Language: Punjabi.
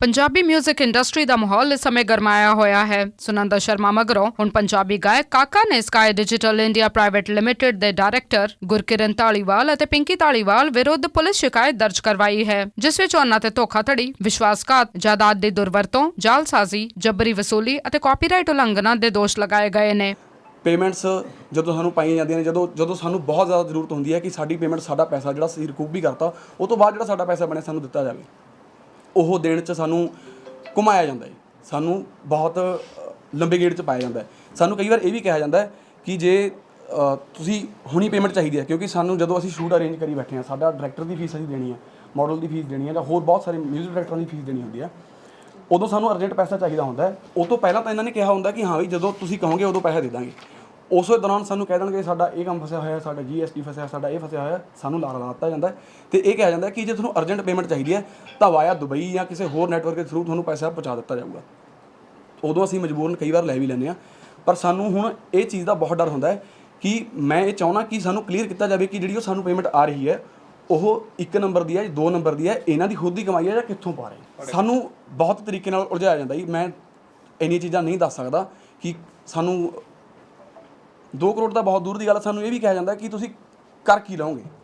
ਪੰਜਾਬੀ 뮤직 ਇੰਡਸਟਰੀ ਦਾ ਮਾਹੌਲ ਇਸ ਸਮੇਂ ਗਰਮਾਇਆ ਹੋਇਆ ਹੈ। ਸੁਨੰਦਾ ਸ਼ਰਮਾ ਮਗਰੋਂ ਹੁਣ ਪੰਜਾਬੀ ਗਾਇਕ ਕਾਕਾ ਨੇ Sky Digital India Private Limited ਦੇ ਡਾਇਰੈਕਟਰ ਗੁਰਕਿਰਨ ਢਾਲੀਵਾਲ ਅਤੇ ਪਿੰਕੀ ਢਾਲੀਵਾਲ ਵਿਰੁੱਧ ਪੁਲਿਸ ਸ਼ਿਕਾਇਤ ਦਰਜ ਕਰਵਾਈ ਹੈ, ਜਿਸ ਵਿੱਚ ਉਹਨਾਂ ਤੇ ਧੋਖਾਧੜੀ, ਵਿਸ਼ਵਾਸਘਾਤ, ਜਾਇਦਾਦ ਦੀ ਦੁਰਵਰਤੋਂ, ਜਾਲਸਾਜ਼ੀ, ਜਬਰੀ ਵਸੂਲੀ ਅਤੇ ਕਾਪੀਰਾਈਟ ਉਲੰਘਣਾ ਦੇ ਦੋਸ਼ ਲਗਾਏ ਗਏ ਨੇ। ਪੇਮੈਂਟਸ ਜਦੋਂ ਸਾਨੂੰ ਪਾਈਆਂ ਜਾਂਦੀਆਂ ਨੇ, ਜਦੋਂ ਜਦੋਂ ਸਾਨੂੰ ਬਹੁਤ ਜ਼ਿਆਦਾ ਜ਼ਰੂਰਤ ਹੁੰਦੀ ਹੈ ਕਿ ਸਾਡੀ ਪੇਮੈਂਟ ਸਾਡਾ ਪੈਸਾ ਜਿਹੜਾ ਅਸੀਂ ਰਿਕੂਪ ਵੀ ਕਰਤਾ, ਉਹ ਤੋਂ ਬਾਅਦ ਜਿਹੜਾ ਸਾਡਾ ਪੈਸਾ ਬਣਿਆ ਸਾਨੂੰ ਦਿੱਤਾ ਜਾਵੇ। ਉਹ ਦੇਣ 'ਚ ਸਾਨੂੰ ਘੁਮਾਇਆ ਜਾਂਦਾ ਹੈ। ਸਾਨੂੰ ਬਹੁਤ ਲੰਬੇ ਗੇੜ 'ਚ ਪਾਇਆ ਜਾਂਦਾ ਹੈ। ਸਾਨੂੰ ਕਈ ਵਾਰ ਇਹ ਵੀ ਕਿਹਾ ਜਾਂਦਾ ਹੈ ਕਿ ਜੇ ਤੁਸੀਂ ਹੁਣੀ ਪੇਮੈਂਟ ਚਾਹੀਦੀ ਹੈ, ਕਿਉਂਕਿ ਸਾਨੂੰ ਜਦੋਂ ਅਸੀਂ ਸ਼ੂਟ ਅਰੇਂਜ ਕਰੀ ਬੈਠੇ ਹਾਂ, ਸਾਡਾ ਡਾਇਰੈਕਟਰ ਦੀ ਫੀਸ ਅਸੀਂ ਦੇਣੀ ਹੈ ਮਾਡਲ ਦੀ ਫੀਸ ਦੇਣੀ ਹੈ ਜਾਂ ਹੋਰ ਬਹੁਤ ਸਾਰੇ ਮਿਊਜ਼ਿਕ ਡਾਇਰੈਕਟਰਾਂ ਦੀ ਫੀਸ ਦੇਣੀ ਹੁੰਦੀ ਹੈ, ਉਦੋਂ ਸਾਨੂੰ ਅਰਜੈਂਟ ਪੈਸਾ ਚਾਹੀਦਾ ਹੁੰਦਾ ਉਹ ਤੋਂ ਪਹਿਲਾਂ ਤਾਂ ਇਹਨਾਂ ਨੇ ਕਿਹਾ ਹੁੰਦਾ ਕਿ ਹਾਂ ਵੀ ਜਦੋਂ ਤੁਸੀਂ ਕਹੋਗੇ, ਉਦੋਂ ਪੈਸਾ ਦੇ ਦਾਂਗੇ। ਉਸੇ ਦੌਰਾਨ ਸਾਨੂੰ ਕਹਿ ਦੇਣਗੇ ਸਾਡਾ ਇਹ ਕੰਮ ਫਸਿਆ ਹੋਇਆ, ਸਾਡਾ ਜੀਐਸਟੀ ਫਸਿਆ, ਸਾਡਾ ਇਹ ਫਸਿਆ ਹੋਇਆ, ਸਾਨੂੰ ਲਾਰਾ ਲਾ ਦਿੱਤਾ ਜਾਂਦਾ ਹੈ। ਤੇ ਇਹ ਕਿਹਾ ਜਾਂਦਾ ਕਿ ਜੇ ਤੁਹਾਨੂੰ ਅਰਜੈਂਟ ਪੇਮੈਂਟ ਚਾਹੀਦੀ ਹੈ, ਤਾਂ ਵਾਇਆ ਦੁਬਈ ਜਾਂ ਕਿਸੇ ਹੋਰ ਨੈਟਵਰਕ ਦੇ ਥਰੂ ਤੁਹਾਨੂੰ ਪੈਸਾ ਪਹੁੰਚਾ ਦਿੱਤਾ ਜਾਊਗਾ। ਉਦੋਂ ਅਸੀਂ ਮਜਬੂਰਨ ਕਈ ਵਾਰ ਲੈ ਵੀ ਲੈਂਦੇ ਆ ਪਰ ਸਾਨੂੰ ਹੁਣ ਇਹ ਚੀਜ਼ ਦਾ ਬਹੁਤ ਡਰ ਹੁੰਦਾ ਹੈ ਕਿ ਮੈਂ ਇਹ ਚਾਹੁੰਦਾ ਕਿ ਸਾਨੂੰ ਕਲੀਅਰ ਕੀਤਾ ਜਾਵੇ ਕਿ ਜਿਹੜੀ ਉਹ ਸਾਨੂੰ ਪੇਮੈਂਟ ਆ ਰਹੀ ਹੈ, ਉਹ ਇੱਕ ਨੰਬਰ ਦੀ ਹੈ ਜਾਂ ਦੋ ਨੰਬਰ ਦੀ ਹੈ, ਇਹਨਾਂ ਦੀ ਖੁਦ ਦੀ ਕਮਾਈ ਹੈ ਜਾਂ ਕਿੱਥੋਂ ਪਾ ਰਹੇ ਸਾਨੂੰ ਬਹੁਤ ਤਰੀਕੇ ਨਾਲ ਉਲਝਾਇਆ ਜਾਂਦਾ ਜੀ ਮੈਂ ਇੰਨੀਆਂ ਚੀਜ਼ਾਂ ਨਹੀਂ ਦੱਸ ਸਕਦਾ ਕਿ ਸਾਨੂੰ 2 ਕਰੋੜ ਦਾ ਬਹੁਤ ਦੂਰ ਦੀ ਗੱਲ ਸਾਨੂੰ ਇਹ ਵੀ ਕਿਹਾ ਜਾਂਦਾ ਕਿ ਤੁਸੀਂ ਕਰ ਕੀ ਲਓਗੇ